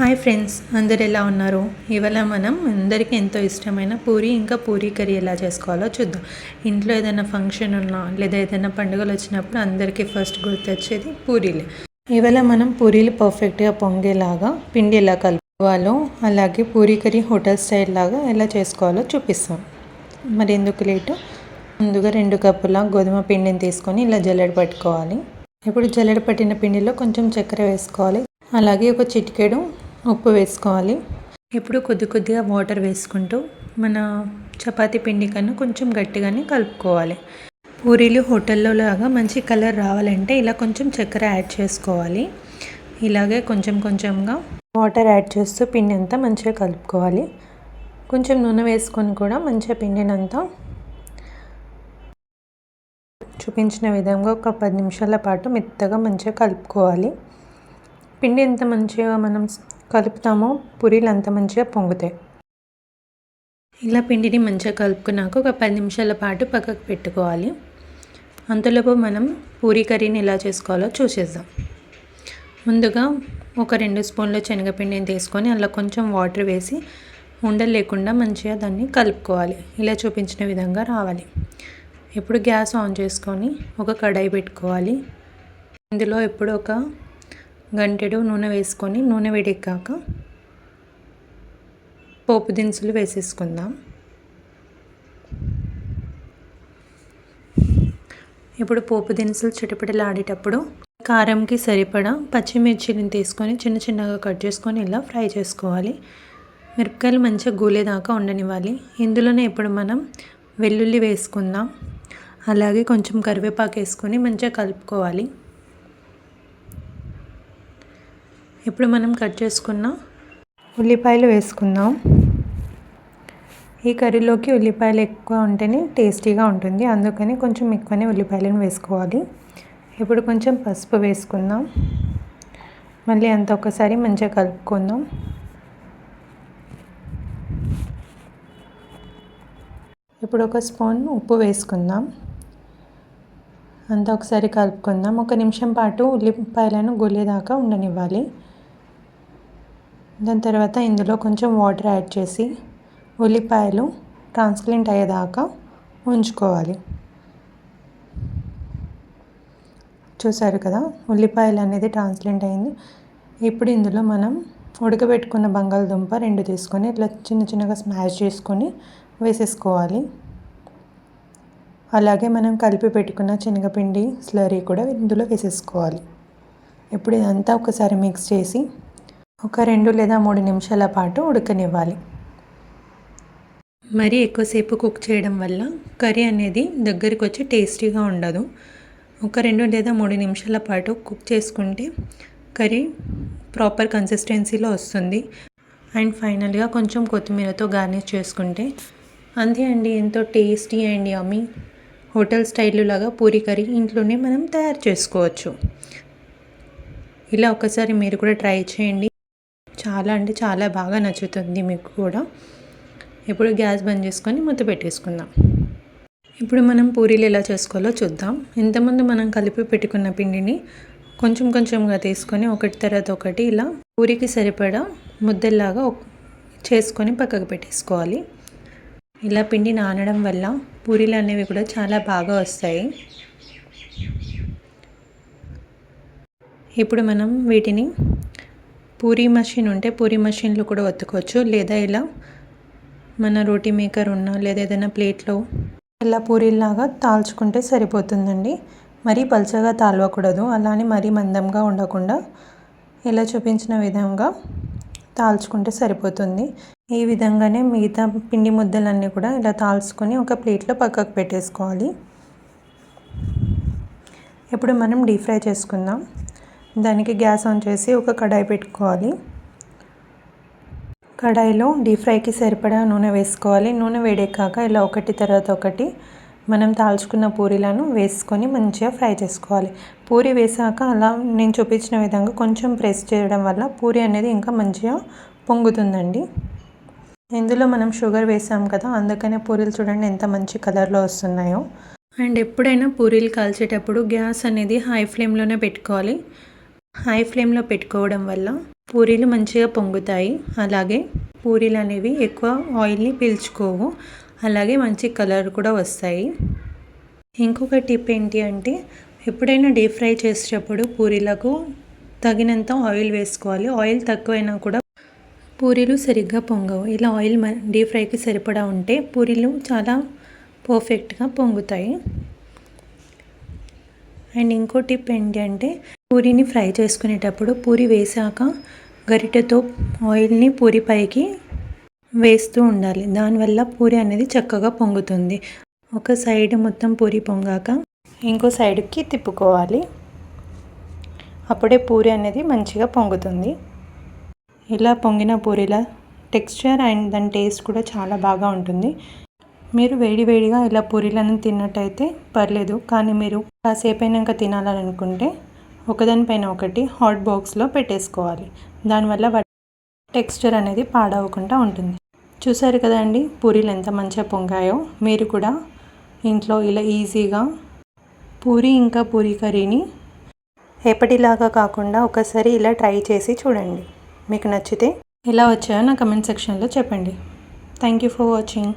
Hi friends అందరు ఎలా ఉన్నారు? ఇవాళ మనం అందరికీ ఎంతో ఇష్టమైన పూరి ఇంకా పూరి కర్రీ ఎలా చేసుకోవాలో చూద్దాం. ఇంట్లో ఏదైనా ఫంక్షన్ ఉన్నా లేదా ఏదైనా పండుగలు వచ్చినప్పుడు అందరికీ ఫస్ట్ గుర్తొచ్చేది పూరీలే. ఇవాళ మనం పూరీలు పర్ఫెక్ట్గా పొంగేలాగా పిండి ఎలా కలుపుకోవాలో అలాగే పూరి కర్రీ హోటల్ స్టైల్ లాగా ఎలా చేసుకోవాలో చూపిస్తాం. మరి ఎందుకు లేటు? ముందుగా రెండు కప్పుల గోధుమ పిండిని తీసుకొని ఇలా జల్లెడ పట్టుకోవాలి. ఇప్పుడు జల్లెడ పట్టిన పిండిలో కొంచెం చక్కెర వేసుకోవాలి. అలాగే ఒక చిటికెడు ఉప్పు వేసుకోవాలి. ఇప్పుడు కొద్ది కొద్దిగా వాటర్ వేసుకుంటూ మన చపాతీ పిండి కన్నా కొంచెం గట్టిగానే కలుపుకోవాలి. పూరీలు హోటల్లో లాగా మంచి కలర్ రావాలంటే ఇలా కొంచెం చక్కెర యాడ్ చేసుకోవాలి. ఇలాగే కొంచెం కొంచెంగా వాటర్ యాడ్ చేస్తూ పిండి అంతా మంచిగా కలుపుకోవాలి. కొంచెం నూనె వేసుకొని కూడా మంచిగా పిండినంతా చూపించిన విధంగా ఒక పది నిమిషాల పాటు మెత్తగా మంచిగా కలుపుకోవాలి. పిండి ఎంత మంచిగా మనం కలుపుతామో పూరీలు అంత మంచిగా పొంగుతాయి ఇలా పిండిని మంచిగా కలుపుకున్నాక ఒక పది నిమిషాల పాటు పక్కకు పెట్టుకోవాలి. అంతలోపు మనం పూరీ కర్రీని ఎలా చేసుకోవాలో చూసేద్దాం. ముందుగా ఒక రెండు స్పూన్ల శనగపిండిని తీసుకొని అలా కొంచెం వాటర్ వేసి ఉండలు లేకుండా మంచిగా దాన్ని కలుపుకోవాలి. ఇలా చూపించిన విధంగా రావాలి. ఇప్పుడు గ్యాస్ ఆన్ చేసుకొని ఒక కడాయి పెట్టుకోవాలి. ఇందులో ఇప్పుడు ఒక గంటెడు నూనె వేసుకొని నూనె వేడెక్కాక పోపు దినుసులు వేసేసుకుందాం. ఇప్పుడు పోపు దినుసులు చిటపటలాడేటప్పుడు కారంకి సరిపడా పచ్చిమిర్చిని తీసుకొని చిన్న చిన్నగా కట్ చేసుకొని ఇలా ఫ్రై చేసుకోవాలి. మిరపకాయలు మంచిగా గూలేదాకా ఉండనివ్వాలి. ఇందులోనే ఇప్పుడు మనం వెల్లుల్లి వేసుకుందాం. అలాగే కొంచెం కరివేపాకు వేసుకొని మంచిగా కలుపుకోవాలి. ఇప్పుడు మనం కట్ చేసుకున్న ఉల్లిపాయలు వేసుకుందాం. ఈ కర్రీలోకి ఉల్లిపాయలు ఎక్కువ ఉంటేనే టేస్టీగా ఉంటుంది. అందుకని కొంచెం ఎక్కువనే ఉల్లిపాయలను వేసుకోవాలి. ఇప్పుడు కొంచెం పసుపు వేసుకుందాం. మళ్ళీ అంత ఒకసారి మంచిగా కలుపుకుందాం. ఇప్పుడు ఒక స్పూన్ ఉప్పు వేసుకుందాం. అంతా ఒకసారి కలుపుకుందాం. ఒక నిమిషం పాటు ఉల్లిపాయలను గొల్లేదాకా ఉండనివ్వాలి. దాని తర్వాత ఇందులో కొంచెం వాటర్ యాడ్ చేసి ఉల్లిపాయలు ట్రాన్స్ప్లెంట్ అయ్యేదాకా ఉంచుకోవాలి. చూసారు కదా ఉల్లిపాయలు అనేది ట్రాన్స్లెంట్ అయింది. ఇప్పుడు ఇందులో మనం ఉడకబెట్టుకున్న బంగాళదుంప రెండు తీసుకొని ఇట్లా చిన్న చిన్నగా స్మాష్ చేసుకొని వేసేసుకోవాలి. అలాగే మనం కలిపి పెట్టుకున్న శనగపిండి స్లరీ కూడా ఇందులో వేసేసుకోవాలి. ఇప్పుడు ఇదంతా ఒకసారి మిక్స్ చేసి ఒక రెండు లేదా మూడు నిమిషాల పాటు ఉడకనివ్వాలి. మరీ ఎక్కువసేపు కుక్ చేయడం వల్ల కర్రీ అనేది దగ్గరికి వచ్చి టేస్టీగా ఉండదు. ఒక రెండు లేదా మూడు నిమిషాల పాటు కుక్ చేసుకుంటే కర్రీ ప్రాపర్ కన్సిస్టెన్సీలో వస్తుంది. అండ్ ఫైనల్గా కొంచెం కొత్తిమీరతో గార్నిష్ చేసుకుంటే అంతే అండి. ఎంతో టేస్టీ అండ్ యమ్మీ హోటల్ స్టైల్లో లాగా పూరి కర్రీ ఇంట్లోనే మనం తయారు చేసుకోవచ్చు. ఇలా ఒకసారి మీరు కూడా ట్రై చేయండి. చాలా అంటే చాలా బాగా నచ్చుతుంది మీకు కూడా. ఇప్పుడు గ్యాస్ బంద్ చేసుకొని మూత పెట్టేసుకుందాం. ఇప్పుడు మనం పూరీలు ఎలా చేసుకోవాలో చూద్దాం. ఇంతకుముందు మనం కలిపి పెట్టుకున్న పిండిని కొంచెం కొంచెంగా తీసుకొని ఒకటి తర్వాత ఒకటి ఇలా పూరికి సరిపడా ముద్దల్లాగా చేసుకొని పక్కకు పెట్టేసుకోవాలి. ఇలా పిండి నానడం వల్ల పూరీలు అనేవి కూడా చాలా బాగా వస్తాయి. ఇప్పుడు మనం వీటిని పూరీ మషిన్ ఉంటే పూరీ మషిన్లో కూడా ఒత్తుకోవచ్చు. లేదా ఇలా మన రోటీ మేకర్ ఉన్న లేదా ఏదైనా ప్లేట్లో ఇలా పూరీలాగా తాల్చుకుంటే సరిపోతుందండి. మరీ పల్చగా తాల్వకూడదు. అలానే మరీ మందంగా ఉండకుండా ఇలా చూపించిన విధంగా తాల్చుకుంటే సరిపోతుంది. ఈ విధంగానే మిగతా పిండి ముద్దలన్నీ కూడా ఇలా తాల్చుకొని ఒక ప్లేట్లో పక్కకు పెట్టేసుకోవాలి. ఇప్పుడు మనం డీప్ ఫ్రై చేసుకుందాం. దానికి గ్యాస్ ఆన్ చేసి ఒక కడాయి పెట్టుకోవాలి. కడాయిలో డీప్ ఫ్రైకి సరిపడా నూనె వేసుకోవాలి. నూనె వేడెక్కాక ఇలా ఒకటి తర్వాత ఒకటి మనం తాల్చుకున్న పూరీలను వేసుకొని మంచిగా ఫ్రై చేసుకోవాలి. పూరి వేసాక అలా నేను చూపించిన విధంగా కొంచెం ప్రెస్ చేయడం వల్ల పూరి అనేది ఇంకా మంచిగా పొంగుతుందండి. ఇందులో మనం షుగర్ వేసాం కదా అందుకనే పూరీలు చూడండి ఎంత మంచి కలర్లో వస్తున్నాయో. అండ్ ఎప్పుడైనా పూరీలు కాల్చేటప్పుడు గ్యాస్ అనేది హై ఫ్లేమ్లోనే పెట్టుకోవాలి. హై ఫ్లేమ్లో పెట్టుకోవడం వల్ల పూరీలు మంచిగా పొంగుతాయి. అలాగే పూరీలు అనేవి ఎక్కువ ఆయిల్ని పీల్చుకోవు. అలాగే మంచి కలర్ కూడా వస్తాయి. ఇంకొక టిప్ ఏంటి అంటే ఎప్పుడైనా డీప్ ఫ్రై చేసేటప్పుడు పూరీలకు తగినంత ఆయిల్ వేసుకోవాలి. ఆయిల్ తక్కువైనా కూడా పూరీలు సరిగ్గా పొంగవు. ఇలా ఆయిల్ డీప్ ఫ్రైకి సరిపడా ఉంటే పూరీలు చాలా పర్ఫెక్ట్గా పొంగుతాయి. అండ్ ఇంకో టిప్ ఏంటి అంటే పూరీని ఫ్రై చేసుకునేటప్పుడు పూరి వేసాక గరిటెతో ఆయిల్ని పూరి పైకి వేస్తూ ఉండాలి. దానివల్ల పూరి అనేది చక్కగా పొంగుతుంది. ఒక సైడ్ మొత్తం పూరి పొంగాక ఇంకో సైడ్కి తిప్పుకోవాలి. అప్పుడే పూరి అనేది మంచిగా పొంగుతుంది. ఇలా పొంగిన పూరిలా టెక్స్చర్ అండ్ దాని టేస్ట్ కూడా చాలా బాగా ఉంటుంది. మీరు వేడి వేడిగా ఇలా పూరీలను తిన్నట్టయితే పర్లేదు. కానీ మీరు కాసేపు అయినాక తినాలని అనుకుంటే ఒకదానిపైన ఒకటి హాట్ బాక్స్లో పెట్టేసుకోవాలి. దానివల్ల టెక్స్చర్ అనేది పాడవకుండా ఉంటుంది. చూసారు కదండి పూరీలు ఎంత మంచిగా పొంగాయో? మీరు కూడా ఇంట్లో ఇలా ఈజీగా పూరి ఇంకా పూరి కర్రీని ఎప్పటిలాగా కాకుండా ఒకసారి ఇలా ట్రై చేసి చూడండి. మీకు నచ్చితే ఎలా వచ్చాయో నా కమెంట్ సెక్షన్లో చెప్పండి. Thank you for watching